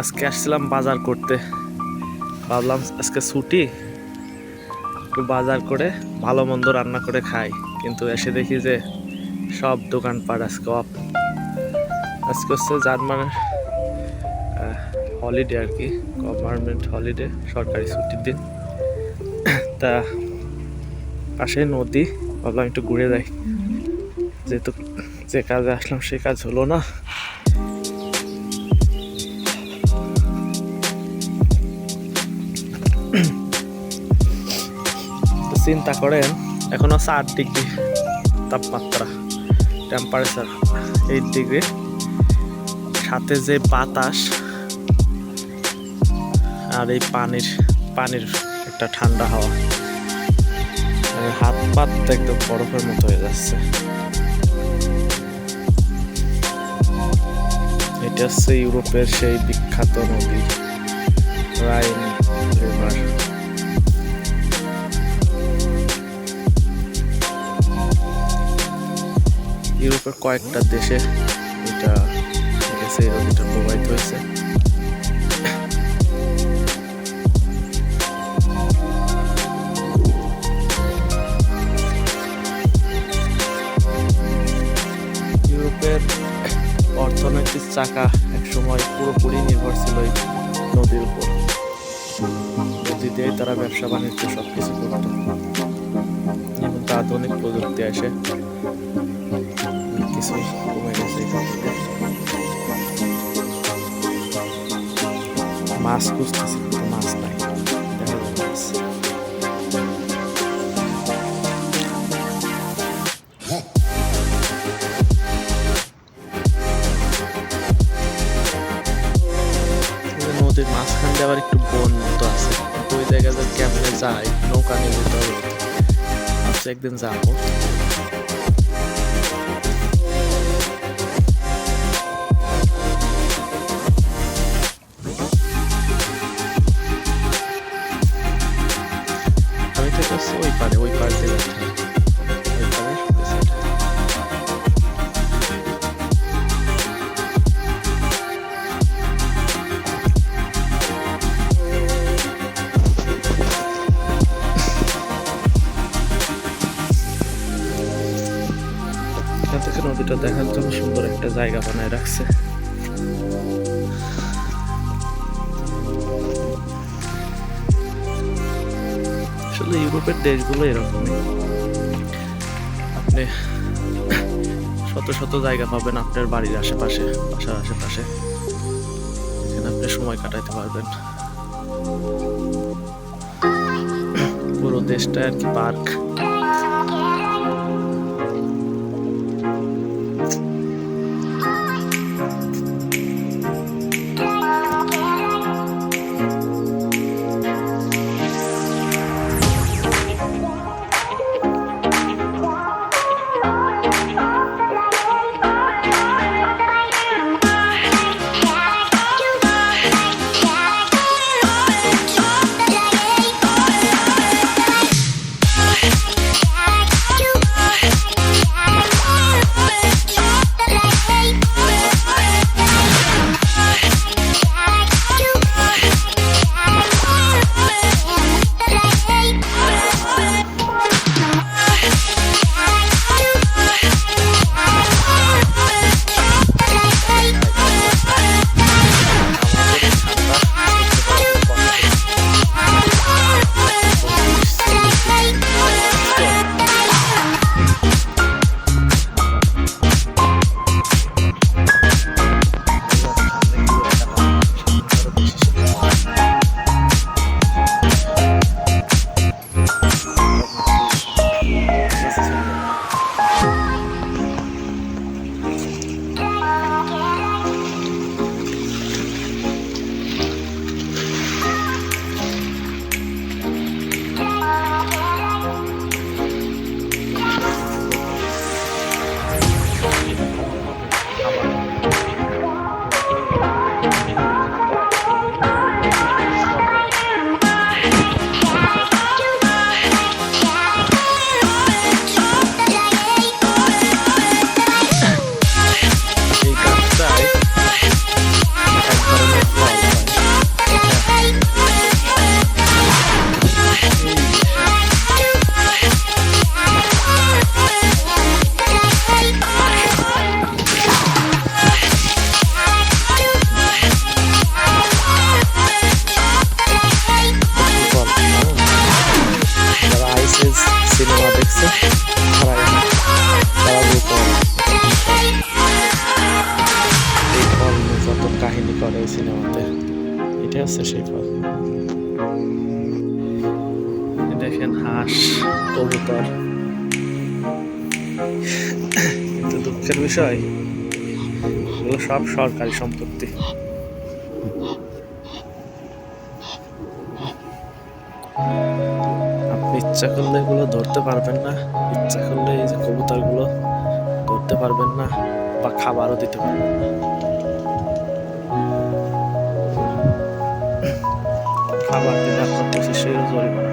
আজকে আসছিলাম বাজার করতে। ভাবলাম আজকে ছুটি, একটু বাজার করে ভালো মন্দ রান্না করে খাই। কিন্তু এসে দেখি যে সব দোকানপাট আজকে অফ আজকে হচ্ছে জার্মানের হলিডে আর কি গভর্নমেন্ট হলিডে সরকারি ছুটির দিন। তা পাশে নদী, ভাবলাম একটু ঘুরে যাই। যেহেতু যে কাজে আসলাম, সে কাজ হলো না। চিন্তা করেন, এখন আছে আট ডিগ্রি তাপমাত্রা টেম্পারেচার এইট ডিগ্রি সাথে যে বাতাস আর এই পানির পানির একটা ঠান্ডা হাওয়া। হাত পাত একদম বরফের মতো হয়ে যাচ্ছে। এটা হচ্ছে ইউরোপের সেই বিখ্যাত নদী, রাইন। ইউরোপের কয়েকটা দেশে এটা গেছে নদীটা প্রবাহিত হয়েছে। ইউরোপের অর্থনৈতিক চাকা একসময় পুরোপুরি নির্ভর ছিল এই নদীর উপর। নদী দিয়েই তারা ব্যবসা বাণিজ্য সব কিছু করত আধুনিক প্রযুক্তি এসে কিছু কমে গেছে। মাছ খুঁজতেছি কিন্তু মাছ নাই নদীর মাঝখান আবার একটু বন মতো আছে ওই জায়গায় কেমনে যায় নৌকা নিয়ে যেতে হবে একদিন যাব ওই পার দিয়ে যাচ্ছি নদীটা দেখার জন্য সুন্দর একটা জায়গা বানায় রাখছে। আসলে ইউরোপের দেশগুলো এরকমই আপনি শত শত জায়গা পাবেন আপনার বাড়ির আশেপাশে, বাসার আশেপাশে। এখানে আপনি সময় কাটাইতে পারবেন। পুরো দেশটা আর কি পার্ক। দেখেন হাঁস কবুতর কিন্তু দুঃখের বিষয়? এগুলো সব সরকারি সম্পত্তি। আপনি ইচ্ছা করলে এগুলো ধরতে পারবেন না, ইচ্ছা করলে এই যে কবুতরগুলো ধরতে পারবেন না বা খাবারও দিতে পারবেন না। খাবার দিলে আপনার জরিমানা